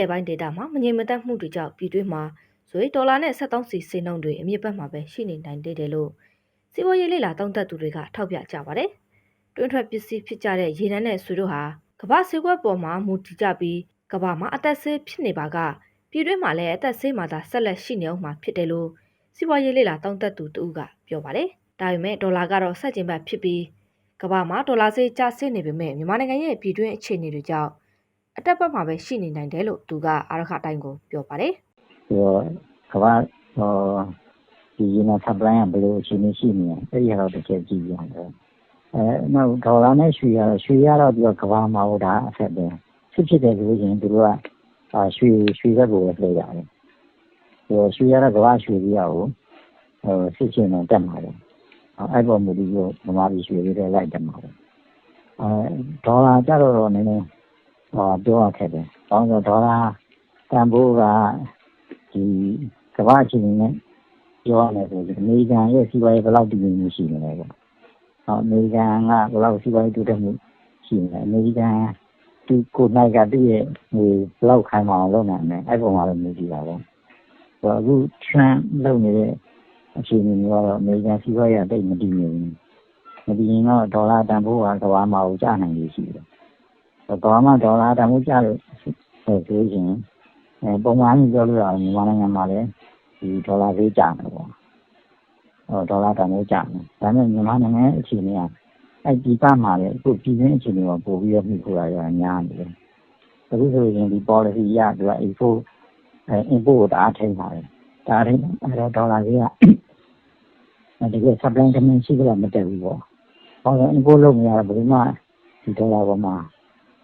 လယ်ပိုင်းဒေတာမှာမငြိမ်မသက်မှုတွေကြောင့်ပြည်တွင်းမှာဇွေဒေါ်လာနဲ့73စီစင်းနှုန်းတွေအမြင့်ဘက်မှာပဲရှိနေနိုင်သေးတယ်လို့စီးပွားရေးလေလာတောင်းတသူတွေကထောက်ပြကြပါတယ်။တွင်းထွက်ပစ္စည်းဖြစ်ကြတဲ့ရေနံနဲ့ဆွေတို့ဟာကမ္ဘာဆေးကွက်ပေါ်မှာမူတည်ကြပြီးကမ္ဘာမှာအသက်ဆေးဖြစ်နေပါကပြည်တွင်းမှာလည်းအသက်ဆေးမှာသာဆက်လက်ရှိနေအောင်မှာဖြစ်တယ်လို့စီးပွားရေးလေလာတောင်းတသူတူကပြောပါတယ်။ဒါပေမဲ့ဒေါ်လာကတော့ဆက်ကျင်ဘတ်ဖြစ်ပြီးကမ္ဘာမှာဒေါ်လာဈေးကျဆင်းနေပေမဲ့မြန်မာနိုင်ငံရဲ့ပြည်တွင်းအခြေအနေတွေကြောင့် အတက်ဘက်မှာပဲရှိနေနိုင်တယ်လို့သူကအာရခတိုင်းကိုပြောပါတယ်ပြီးတော့ကမ္ဘာဟောဒီရင်းနဲ့ supply ကဘယ်လိုအခြေအနေရှိနေလဲအဲ့ဒီကတော့တစ်ချက်ကြည့်ရအောင်အဲနောက်ဒေါ်လာနဲ့ရွှေရတော့ရွှေရတော့ပြီးတော့ကမ္ဘာမှာဟိုဒါအဆက်ပဲဖြစ်ဖြစ်တယ်ဆိုရင်သူတို့ကအာရွှေရွှေဘက်ကိုပဲလှည့်ရတယ်ပြီးတော့ရွှေရတော့ကမ္ဘာရွှေကြီးရကိုဟိုစစ်ချင်းနဲ့တက်မှာတယ်အဲ့ပေါ်မူပြီးတော့ဗမာပြည်ရွှေလေးတွေလိုက်တက်မှာတယ်အဲဒေါ်လာကြတော့နည်းနည်း ဟောပြောရခဲ့တယ်။ဘာလို့ဒေါ်လာတန်ဖိုးကဒီကမ္ဘာအခြေအနေနဲ့ပြောရမယ်ဆိုရင်အမေရိကန်ရဲ့စီးပွားရေးဘယ်လောက်တည်ငြိမ်မှုရှိနေလဲပေါ့။ဟောအမေရိကန်ကဘယ်လောက်စီးပွားရေးတိုးတက်မှုရှိနေလဲအမေရိကန်သူကိုယ်နိုင်ကသူ့ရဲ့ဟိုဘယ်လောက်ခိုင်မာအောင်လုပ်နိုင်မလဲအဲ့ပုံမှာလည်းမြည်ကြည့်တာပေါ့။ဟောအခု trend လုပ်နေတဲ့အခြေအနေမျိုးကတော့အမေရိကန်စီးပွားရေးကတိတ်မတည်ငြိမ်ဘူး။မတည်ငြိမ်တော့ဒေါ်လာတန်ဖိုးကကမ္ဘာမှာကိုကျနိုင်ရရှိတယ်။ ဘာမှဒေါ်လာတန်ဖိုးကျလို့ဆိုဆိုရင်အဲပုံမှန်ကြီးပြောလို့ရတယ်မြန်မာနိုင်ငံမှာလည်းဒီဒေါ်လာဈေးကျတယ်ပေါ့ဟောဒေါ်လာတန်ဖိုးကျတယ်ဒါပေမဲ့မြန်မာနိုင်ငံရဲ့အခြေအနေကအဲ့ဒီကမှလည်းအခုပြည်တွင်းအခြေအနေကပို့ပြီးတော့မြှင့်ဖို့ရရညာနေတယ်အခုဆိုရင်ဒီ policy ရသူက import အဲ import ကိုတအားထိန်းပါတယ်တအားထိန်းအဲ့တော့ဒေါ်လာဈေးကတကယ် supply demand ရှိကြတော့မတက်ဘူးပေါ့ဟောတော့ import လုပ်မရတော့ဘယ်မှဒီဒေါ်လာပေါ်မှာ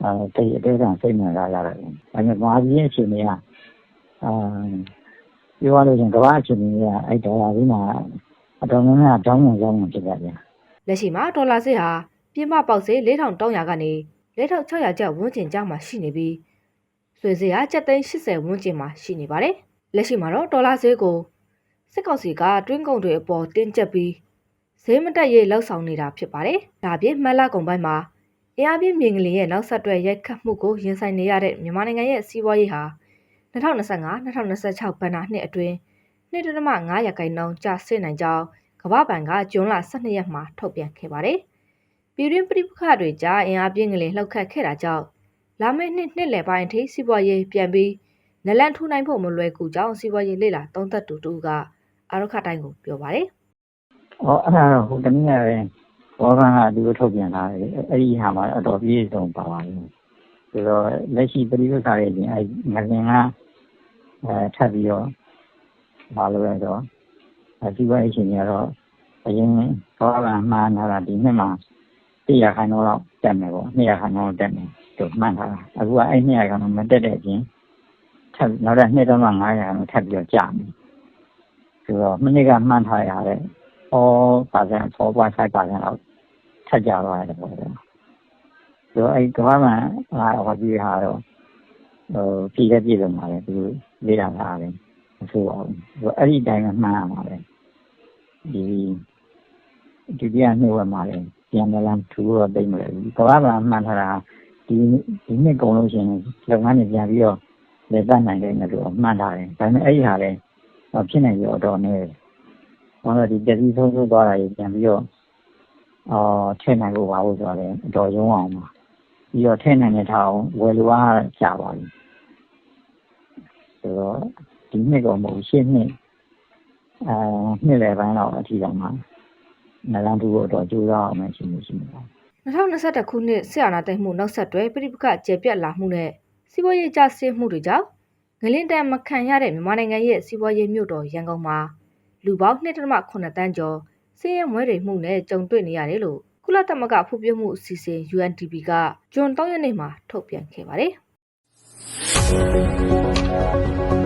အဲတိတ်အသေးခံစိတ်ဝင်စားရတယ်။ဒါပေမဲ့မာပြည်ရဲ့အခြေအနေကအာပြောရလို့ရှင်ကမ္ဘာအခြေအနေကအဲ့ဒေါ်လာကြီးမှာအတော်များများတောင်းဝင်ကြောင်းဖြစ်ကြတယ်။လက်ရှိမှာဒေါ်လာဈေးဟာပြင်ပပေါက်ဈေး4300ကနေ4600ကျပ်ဝန်းကျင်ကြားမှာရှိနေပြီးဆွေဈေးက780ဝန်းကျင်မှာရှိနေပါတယ်။လက်ရှိမှာတော့ဒေါ်လာဈေးကိုစစ်ကောင်စီကတွင်းကုန်တွေအပေါ်တင်းကျပ်ပြီးဈေးမတက်ရေးလှောက်ဆောင်နေတာဖြစ်ပါတယ်။ဒါပြင်မက်လာကုန်ပိုင်းမှာ အင်အားပြင်းမြင်ကလေးရဲ့နောက်ဆက်တွဲရိုက်ခတ်မှုကိုရင်ဆိုင်နေရတဲ့မြန်မာနိုင်ငံရဲ့စီးပွားရေးဟာ2025-2026ဘဏ္ဍာနှစ်အတွင်း2.5ရာခိုင်နှုန်းကျဆင်းနိုင်ကြောင်းကမ္ဘာ့ဘဏ်ကဇွန်လ12ရက်မှာထုတ်ပြန်ခဲ့ပါတယ်။ပြည်တွင်းပြည်ပခတွေကြားအင်အားပြင်းကလေးလှုပ်ခတ်ခဲ့တာကြောင့်လာမယ့်နှစ်နှစ်လယ်ပိုင်းအထိစီးပွားရေးပြန်ပြီးနလန်ထူနိုင်ဖို့မလွယ်ကူကြောင်းစီးပွားရေးလေ့လာသုံးသပ်သူတူကအာရခတိုင်းကိုပြောပါတယ်။။ဟောအဲ့ဒါဟိုတနည်းအားဖြင့် ဘောကကဒီလိုထုတ်ပြန်လာတယ်အဲ့ဒီဟာမှာအတော်ပြည့်စုံပါပါတယ်။ဆိုတော့လက်ရှိပြည်ပခတွေပြင်အဲ့ငလင်ကအဲထပ်ပြီးတော့မလုပ်ရတော့အစီအပွားရေးရှင်တွေကတော့အရင်ဘောကမှန်းလာတာဒီနှစ်မှာ100ခန်းတော့တက်မယ်ပေါ့200ခန်းတော့တက်မယ်သူမှန်းထားတာအခုကအဲ့200ခန်းတော့မတက်တဲ့အပြင်ထပ်နောက်တဲ့2.500ခန်းတော့ထပ်ပြီးတော့ကျမယ်ဆိုတော့မနေ့ကမှန်းထားရတဲ့4% 4.5%လောက် ထပ်ကြသွားတယ်ပေါ့ဗျာဆိုတော့အဲ့ကမ္ဘာမှာဟာဟောဒီဟာတော့ဟိုပြည်တဲ့ပြည်လုံးမှာလည်းသူလေးလာတာလည်းမဆိုးအောင်ဆိုအဲ့ဒီတိုင်းကမှန်းရမှာလေဒီဒုတိယနှစ်ဝက်မှာလည်းပြန်လာထူတော့တိတ်မလဲဘူးကမ္ဘာမှာမှန်းထားတာဒီဒီနှစ်ကုန်လို့ရှိရင်လုပ်ငန်းတွေပြန်ပြီးတော့လက်ပတ်နိုင်တယ်လို့မှန်းထားတယ်ဒါပေမဲ့အဲ့ဒီဟာလည်းဖြစ်နိုင်ရောတော့နေဟောတော့ဒီတတိဆုံးဆုံးသွားတာကြီးပြန်ပြီးတော့ အော်ထည့်နိုင်ဖို့ပါဖို့ဆိုတော့အတော်ရုံးအောင်ပါပြီးတော့ထည့်နိုင်တဲ့ထောင်ဝယ်လိုအားကြာပါပြီဆိုတော့ဒီနှစ်တော့မဟုတ်ရှင်းနှစ်အဲနှစ်လယ်ပိုင်းတော့အထီတော့မှနလန်တူဖို့တော့ကြိုးစားအောင်မရှိမရှိပါ2021ခုနှစ်ဆီယနာသိမ်းမှုနောက်ဆက်တွဲပြိပခကျေပြက်လာမှုနဲ့စီးပွားရေးကျဆင်းမှုတွေကြောင့်ငလင်းတန်မခံရတဲ့မြန်မာနိုင်ငံရဲ့စီးပွားရေးမြို့တော်ရန်ကုန်မှာလူပေါင်း2.8တန်းကျော် စည်ရဲမွဲတွေမှုနဲ့ကြုံတွေ့နေရတယ်လို့ကုလသမဂ္ဂဖွံ့ဖြိုးမှုအစီအစဉ် UNDP ကဇွန်3ရက်နေ့မှာထုတ်ပြန်ခဲ့ပါတယ်။